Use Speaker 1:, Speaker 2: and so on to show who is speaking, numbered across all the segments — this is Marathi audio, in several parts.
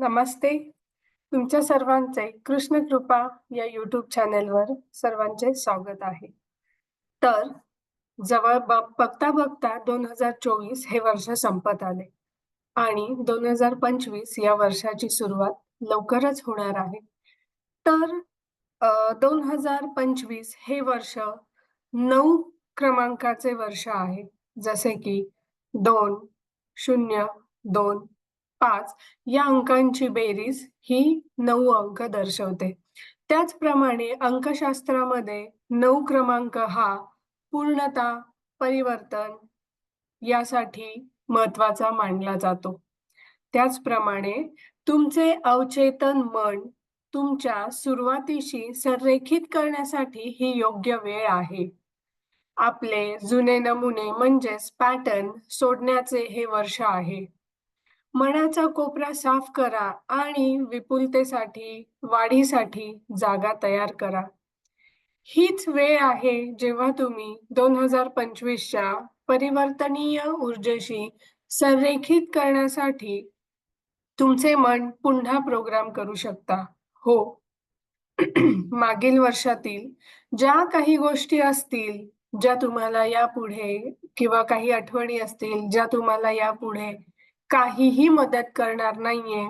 Speaker 1: नमस्ते. तुमच्या सर्वांचे कृष्ण कृपा या युट्यूब चॅनेलवर सर्वांचे स्वागत आहे. तर जवळ बघता बघता दोन हजार चोवीस हे वर्ष संपत आले. आणि दोन हजार पंचवीस या वर्षाची सुरुवात लवकरच होणार आहे. तर दोन हजार पंचवीस हे वर्ष नऊ क्रमांकाचे वर्ष आहे. जसे की दोन शून्य दोन पाच या अंकांची बेरीज ही नऊ अंक दर्शवते. त्याचप्रमाणे अंकशास्त्रामध्ये नऊ क्रमांक हा पूर्णता परिवर्तन यासाठी महत्त्वाचा मानला जातो. त्याचप्रमाणे तुमचे अवचेतन मन तुमच्या सुरुवातीशी संरेखित करण्यासाठी ही योग्य वेळ आहे. आपले जुने नमुने म्हणजेच पॅटर्न सोडण्याचे हे वर्ष आहे. मनाचा कोपरा साफ करा आणि विपुलतेसाठी वाढीसाठी जागा तयार करा. हीच वेळ आहे जेव्हा तुम्ही दोन हजार पंचवीसच्या परिवर्तनीय ऊर्जेशी संरेखित करण्यासाठी तुमचे मन पुन्हा प्रोग्राम करू शकता. हो. मागील वर्षातील ज्या काही गोष्टी असतील ज्या तुम्हाला यापुढे किंवा काही आठवणी असतील ज्या तुम्हाला यापुढे काहीही मदत करणार नाहीये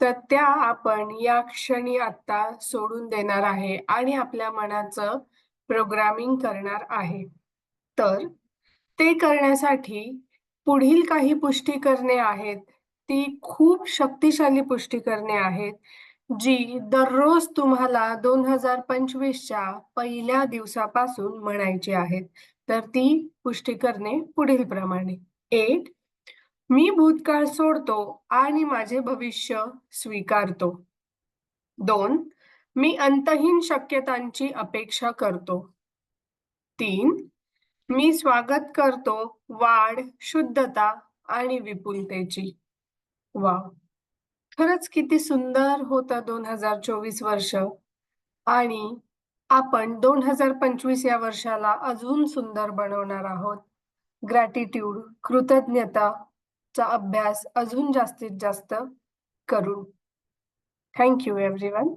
Speaker 1: तर त्या आपण या क्षणी आता सोडून देणार आहे आणि आपल्या मनाचं प्रोग्रामिंग करणार आहे. तर ते करण्यासाठी पुढील काही पुष्टी करणे आहेत. ती खूप शक्तिशाली पुष्टी करणे आहेत जी दररोज तुम्हाला दोन हजार पंचवीसच्या पहिल्या दिवसापासून म्हणायची आहेत. तर ती पुष्टी करणे पुढील प्रमाणे. एट मी भूतकाळ सोडतो आणि माझे भविष्य स्वीकारतो. दोन मी अंतहीन शक्यतांची अपेक्षा करतो. तीन मी स्वागत करतो वाढ शुद्धता आणि विपुलतेची. वा खरंच किती सुंदर होतं दोन हजार चोवीस वर्ष. आणि आपण दोन हजार पंचवीस या वर्षाला अजून सुंदर बनवणार आहोत. ग्रॅटिट्यूड कृतज्ञता चा अभ्यास अजून जास्तीत जास्त करू थँक्यू एव्हरीवन